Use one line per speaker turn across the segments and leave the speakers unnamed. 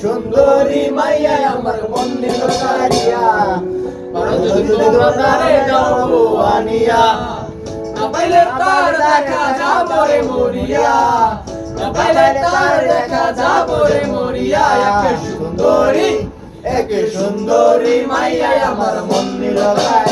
সুন্দরী মাইয়া, আমার মন নিল কারিয়া। পারো যদি তোমরা তারে দাও আনিয়া। পাইলে তার দেখা যাব রে মরিয়া। পাইলে তার দেখা যাব রে মরিয়া। এক সুন্দরী এক সুন্দরী মাইয়া, আমার মন কারিয়া।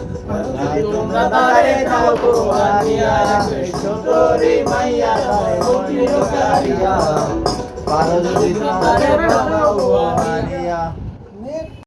তোমরা তারে গো আনিয়া কৃষ্ণ তোরে
মাইয়া তারে মন্দির কারিয়া। পারো যদি তারে আনিয়া